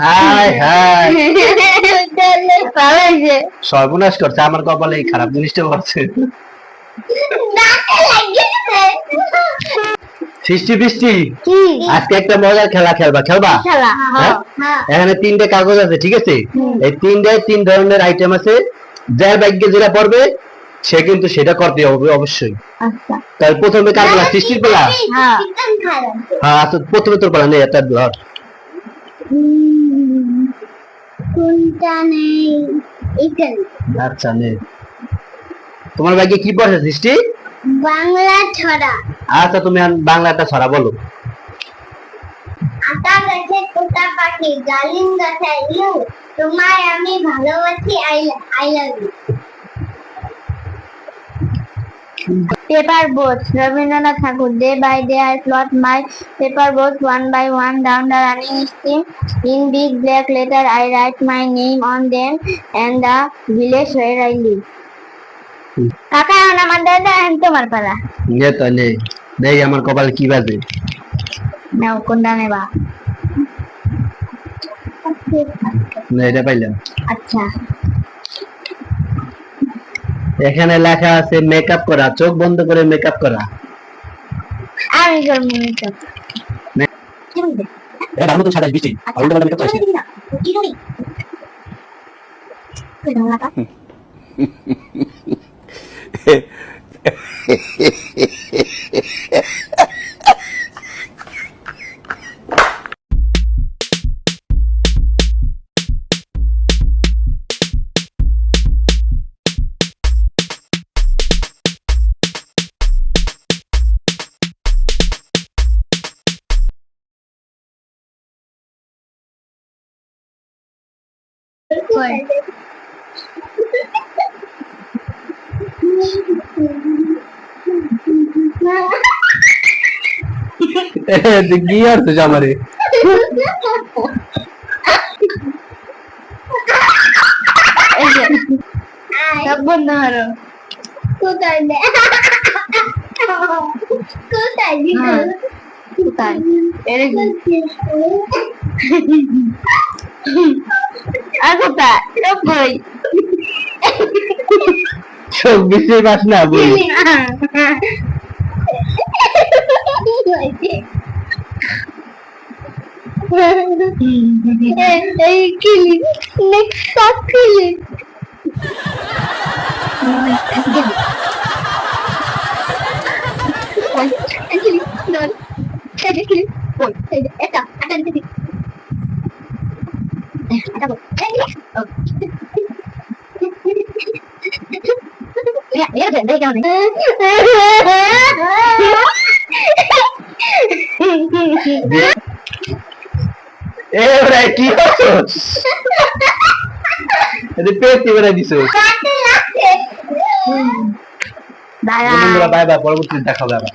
সর্বনাশ করছে আমার কপালে এই খারাপ জিনিসটা করছে সৃষ্টি বৃষ্টি। আজকে একটা মজার খেলা খেলবা খেলবা? হ্যাঁ? এখানে তিনটে কাগজ আছে ঠিক আছে? এই তিনটে তিন ধরনের আইটেম আছে। যার ভাগ্যে যেটা পড়বে সে কিন্তু সেটা করতে হবে অবশ্যই। আচ্ছা। তাহলে প্রথমে কার পালা সৃষ্টির পালা হ্যাঁ হ্যাঁ আচ্ছা প্রথমে তোর পালা নেই একটা ধর। কোনটা নেই? এটা আচ্ছা নে তোমার ভাগ্যে কি পড়ছে সৃষ্টি? বাংলা ছড়া। আচ্ছা তুমি বাংলাটা ছড়া বলো। আটা গাছে তোতা পাখি ডালিম গাছে ইউ তোমায় আমি ভালোবাসি I I love you. Paper boats Rabindranath Tagore day by day I float my paper boats one by one down the running stream in big black letters I write my name on them and the village where I live কাকা এখন আমার দাদা এখন তোমার পালা। নে তো দেখ আমার কপালে কি বাজে। নাও কোনটা নেবা? না এটা পাইলাম। আচ্ছা। এখানে লেখা আছে মেকআপ করা চোখ বন্ধ করে মেকআপ করা। আমি করব মেকআপ এটা তো সাদা বৃষ্টি আর উল্টো মেকআপ কি করি কই দাও লাগা কই তুই কি করছিস আমারে এই বৃষ্টি পাস না বই এই কিলি nih. এ ভাই কি করছিস এটা পেটি বেড়ে দিছো Bye বন্ধুরা বাই বাই পরবর্তীতে দেখা হবে আবার